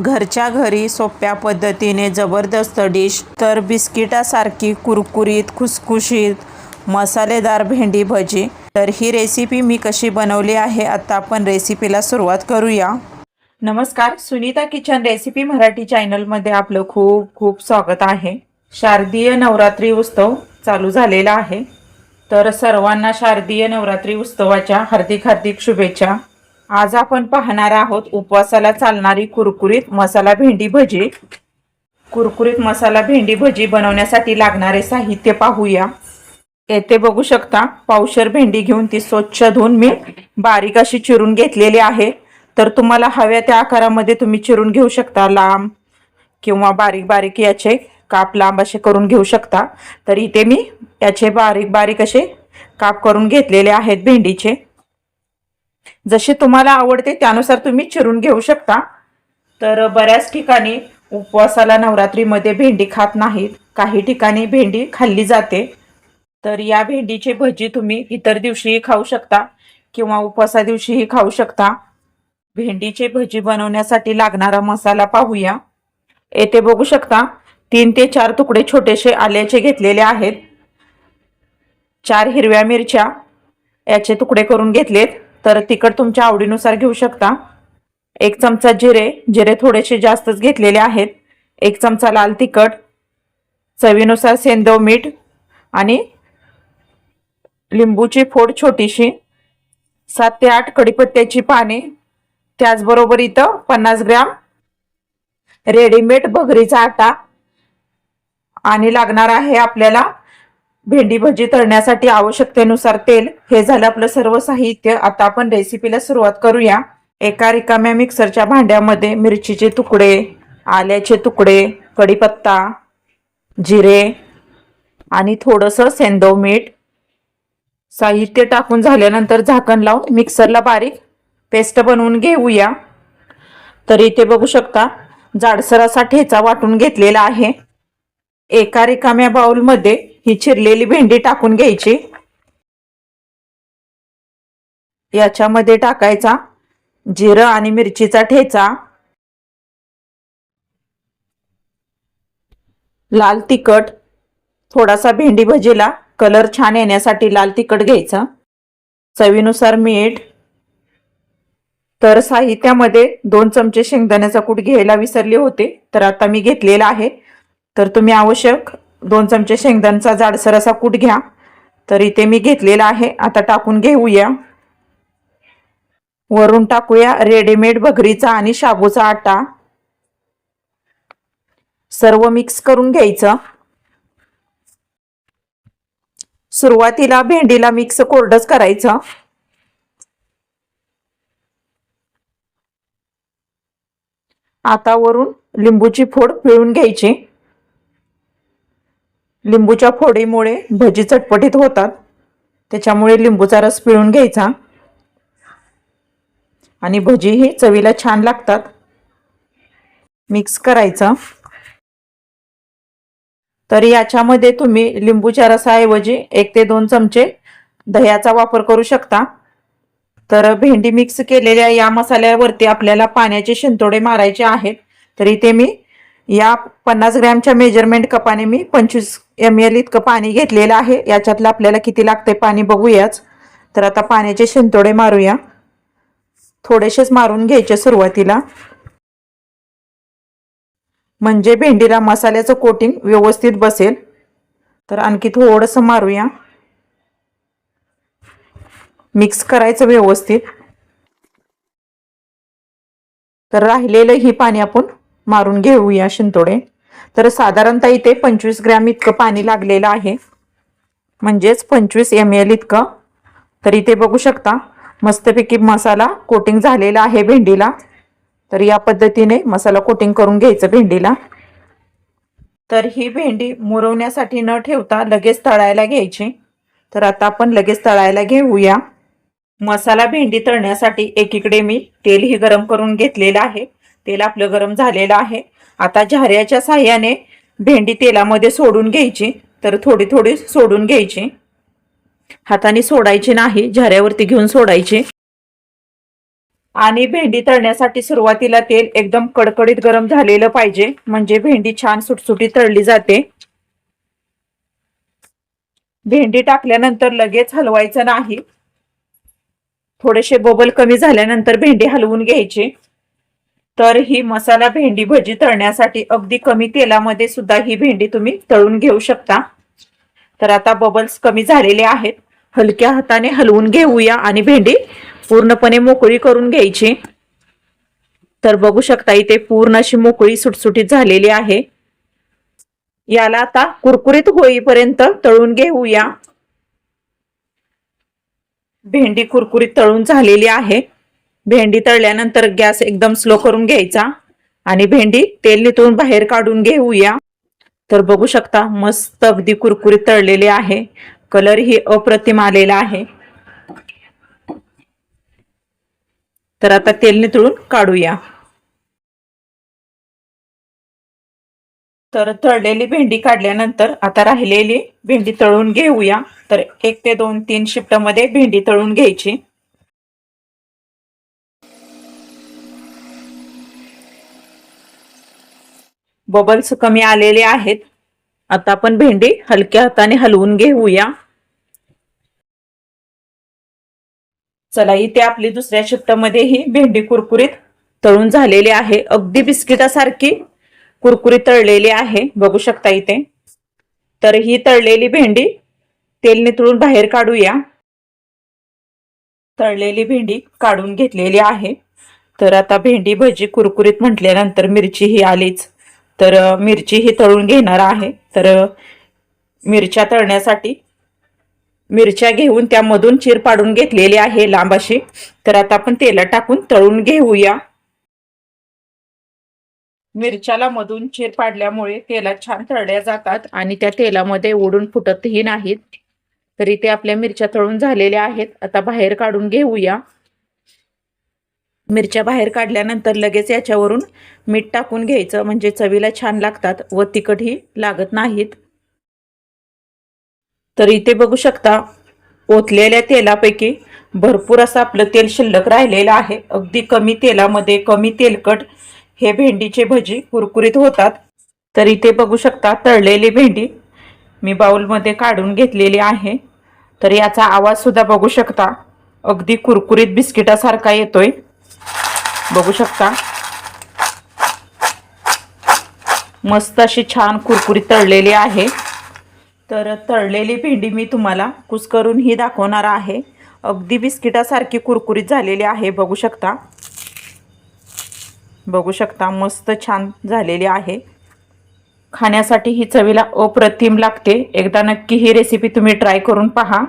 घरच्या घरी सोप्या पद्धतीने जबरदस्त डिश तर बिस्किटासारखी कुरकुरीत खुसखुशीत मसालेदार भेंडी भजी. तर ही रेसिपी मी कशी बनवली आहे आता आपण रेसिपीला सुरुवात करूया. नमस्कार सुनीता किचन रेसिपी मराठी चॅनलमध्ये आपलं खूप खूप स्वागत आहे. शारदीय नवरात्री उत्सव चालू झालेला आहे. तर सर्वांना शारदीय नवरात्री उत्सवाच्या हार्दिक हार्दिक शुभेच्छा. आज आपण पाहणार आहोत उपवासाला चालणारी कुरकुरीत मसाला भेंडी भजी. कुरकुरीत मसाला भेंडी भजी बनवण्यासाठी लागणारे साहित्य पाहूया. येथे बघू शकता पावशर भेंडी घेऊन ती स्वच्छ धुवून मी बारीक अशी चिरून घेतलेली आहे. तर तुम्हाला हव्या त्या आकारामध्ये तुम्ही चिरून घेऊ शकता लांब किंवा बारीक बारीक याचे काप लांब असे करून घेऊ शकता. तर इथे मी याचे बारीक बारीक असे काप करून घेतलेले आहेत भेंडीचे. जसे तुम्हाला आवडते त्यानुसार तुम्ही चिरून घेऊ शकता. तर बऱ्याच ठिकाणी उपवासाला नवरात्रीमध्ये भेंडी खात नाहीत. काही ठिकाणी भेंडी खाल्ली जाते. तर या भेंडीची भजी तुम्ही इतर दिवशीही खाऊ शकता किंवा उपवासा दिवशीही खाऊ शकता. भेंडीचे भजी बनवण्यासाठी लागणारा मसाला पाहूया. येथे बघू शकता तीन ते चार तुकडे छोटेसे आल्याचे घेतलेले आहेत. चार हिरव्या मिरच्या याचे तुकडे करून घेतलेत. तर तिखट तुमच्या आवडीनुसार घेऊ शकता. एक चमचा जिरे जिरे थोडेसे जास्तच घेतलेले आहेत. एक चमचा लाल तिखट चवीनुसार सेंदव मीठ आणि लिंबूची फोड छोटीशी सात ते आठ कडीपत्त्याची पाने त्याचबरोबर इथं पन्नास ग्रॅम रेडीमेड भगरीचा आटा आणि लागणार आहे आपल्याला भेंडी भजी तळण्यासाठी आवश्यकतेनुसार तेल हे झालं आपलं सर्व साहित्य. आता आपण रेसिपीला सुरुवात करूया. एका रिकाम्या मिक्सरच्या भांड्यामध्ये मिरचीचे तुकडे आल्याचे तुकडे कढीपत्ता जिरे आणि थोडंसं सेंदव मीठ. साहित्य टाकून झाल्यानंतर झाकण लावून मिक्सरला बारीक पेस्ट बनवून घेऊया. तर इथे बघू शकता जाडसर असा ठेचा वाटून घेतलेला आहे. एका रिकाम्या बाऊलमध्ये ही चिरलेली भेंडी टाकून घ्यायची. याच्यामध्ये टाकायचा जिरं आणि मिरचीचा ठेचा. लाल तिखट थोडासा भेंडी भजीला कलर छान येण्यासाठी लाल तिखट घ्यायचा. चवीनुसार मीठ तर साहित्यामध्ये दोन चमचे शेंगदाण्याचा कूट घ्यायला विसरले होते तर आता मी घेतलेला आहे. तर तुम्ही आवश्यक दोन चमचे शेंगदाण्याचा जाडसर असा कूट घ्या. तर इथे मी घेतलेला आहे. आता टाकून घेऊया. वरून टाकूया रेडीमेड भगरीचा आणि शाबूचा आटा. सर्व मिक्स करून घ्यायचं. सुरुवातीला भेंडीला मिक्स कोरडच करायचं. आता वरून लिंबूची फोड पिळून घ्यायची. लिंबूच्या फोडीमुळे भजी चटपटीत होतात. त्याच्यामुळे लिंबूचा रस पिळून घ्यायचा. आणि भजी ही चवीला छान लागतात. मिक्स करायचं. तर याच्यामध्ये तुम्ही लिंबूच्या रसाऐवजी एक ते दोन चमचे दह्याचा वापर करू शकता. तर भेंडी मिक्स केलेल्या या मसाल्यावरती आपल्याला पाण्याचे शिंतोडे मारायचे आहेत. तर इथे मी या पन्नास ग्रॅमच्या मेजरमेंट कपाने मी पंचवीस एम एल इतकं पाणी घेतलेलं आहे. याच्यातलं आपल्याला किती लागते पाणी बघूयाच. तर आता पाण्याचे शिंतोडे मारूया. थोडेसेच मारून घ्यायचे सुरुवातीला. म्हणजे भेंडीला मसाल्याचं कोटिंग व्यवस्थित बसेल. तर आणखी थोडंसं मारूया. मिक्स करायचं व्यवस्थित. तर राहिलेलं ही पाणी आपण मारून घेऊया शिंतोडे. तर साधारणतः इथे पंचवीस ग्रॅम इतकं पाणी लागलेलं आहे. म्हणजेच पंचवीस एम एल इतकं. तर इथे बघू शकता मस्तपैकी मसाला कोटिंग झालेला आहे भेंडीला. तर या पद्धतीने मसाला कोटिंग करून घ्यायचं भेंडीला. तर ही भेंडी मुरवण्यासाठी न ठेवता लगेच तळायला घ्यायची. तर आता आपण लगेच तळायला घेऊया. मसाला भेंडी तळण्यासाठी एकीकडे मी तेलही गरम करून घेतलेलं आहे. तेल आपलं गरम झालेलं आहे. आता झाऱ्याच्या साह्याने भेंडी तेलामध्ये सोडून घ्यायची. तर थोडी थोडी सोडून घ्यायची. हाताने सोडायची नाही झाऱ्यावरती घेऊन सोडायची. आणि भेंडी तळण्यासाठी सुरुवातीला तेल एकदम कडकडीत गरम झालेलं पाहिजे. म्हणजे भेंडी छान सुटसुटीत तळली जाते. भेंडी टाकल्यानंतर लगेच हलवायचं नाही. थोडेसे बबल कमी झाल्यानंतर भेंडी हलवून घ्यायची. तर ही मसाला भेंडी भजी तळण्यासाठी अगदी कमी तेलामध्ये सुद्धा ही भेंडी तुम्ही तळून घेऊ शकता. तर आता बबल्स कमी झालेले आहेत. हलक्या हाताने हलवून घेऊया आणि भेंडी पूर्णपणे मोकळी करून घ्यायची. तर बघू शकता इथे पूर्ण अशी मोकळी सुटसुटीत झालेली आहे. याला आता कुरकुरीत होईपर्यंत तळून घेऊया. भेंडी कुरकुरीत तळून झालेली आहे. भेंडी तळल्यानंतर गॅस एकदम स्लो करून घ्यायचा आणि भेंडी तेल नितळून बाहेर काढून घेऊया. तर बघू शकता मस्त अगदी कुरकुरीत तळलेले आहे. कलर ही अप्रतिम आलेला आहे. तर आता तेल नितळून काढूया. तर तळलेली भेंडी काढल्यानंतर आता राहिलेली भेंडी तळून घेऊया. तर एक ते दोन तीन शिफ्टमध्ये भेंडी तळून घ्यायची. बबल्स कमी आलेले आहेत. आता आपण भेंडी हलक्या हाताने हलवून घेऊया. चला इथे आपली दुसऱ्या शिफ्टमध्ये ही भेंडी कुरकुरीत तळून झालेली आहे. अगदी बिस्किटासारखी कुरकुरीत तळलेली आहे. बघू शकता इथे. तर ही तळलेली भेंडी तेल नितळून बाहेर काढूया. तळलेली भेंडी काढून घेतलेली आहे. तर आता भेंडी भजी कुरकुरीत म्हटल्यानंतर मिरची ही आलीच. तर मिरची ही तळून घेणार आहे. तर मिरच्या तळण्यासाठी मिरच्या घेऊन त्यामधून चीर पाडून घेतलेली आहे लांब अशी तर आता आपण तेला टाकून तळून घेऊया. मिरच्याला मधून चीर पाडल्यामुळे तेलात छान तळल्या जातात आणि त्या तेलामध्ये ओढून फुटतही नाहीत. तरी ते आपल्या मिरच्या तळून झालेल्या आहेत. आता बाहेर काढून घेऊया. मिरच्या बाहेर काढल्यानंतर लगेच याच्यावरून मीठ टाकून घ्यायचं. म्हणजे चवीला छान लागतात व तिखटही लागत नाहीत. तर इथे बघू शकता ओतलेल्या तेलापैकी भरपूर असं आपलं तेल शिल्लक राहिलेलं आहे. अगदी कमी तेलामध्ये कमी तेलकट हे भेंडीचे भजी कुरकुरीत होतात. तर इथे बघू शकता तळलेली भेंडी मी बाउलमध्ये काढून घेतलेली आहे. तर याचा आवाजसुद्धा बघू शकता. अगदी कुरकुरीत बिस्किटासारखा येतोय. बघू शकता. मस्त अशी छान कुरकुरीत तळलेली आहे. तर तळलेली भेंडी मी तुम्हाला कुस्करून ही दाखवणार आहे. अगदी बिस्किटासारखी कुरकुरीत झालेली आहे बघू शकता. बघू शकता मस्त छान झालेली आहे. खाण्यासाठी ही चवीला अप्रतिम लागते. एकदा नक्की ही रेसिपी तुम्ही ट्राय करून पहा.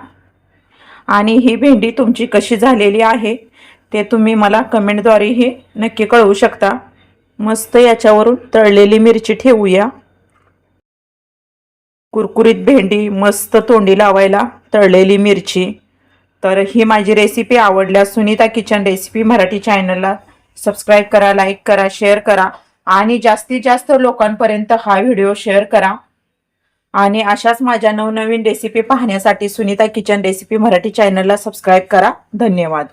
आणि ही भेंडी तुमची कशी झालेली आहे ते तुम्ही मला कमेंटद्वारेही नक्की कळवू शकता. मस्त याच्यावरून तळलेली मिरची ठेवूया. कुरकुरीत भेंडी मस्त तोंडी लावायला तळलेली मिरची. तर ही माझी रेसिपी आवडल्यास सुनीता किचन रेसिपी मराठी चॅनलला सबस्क्राईब करा लाईक करा शेअर करा आणि जास्तीत जास्त लोकांपर्यंत हा व्हिडिओ शेअर करा. आणि अशाच माझ्या नवनवीन रेसिपी पाहण्यासाठी सुनीता किचन रेसिपी मराठी चॅनलला सबस्क्राईब करा. धन्यवाद.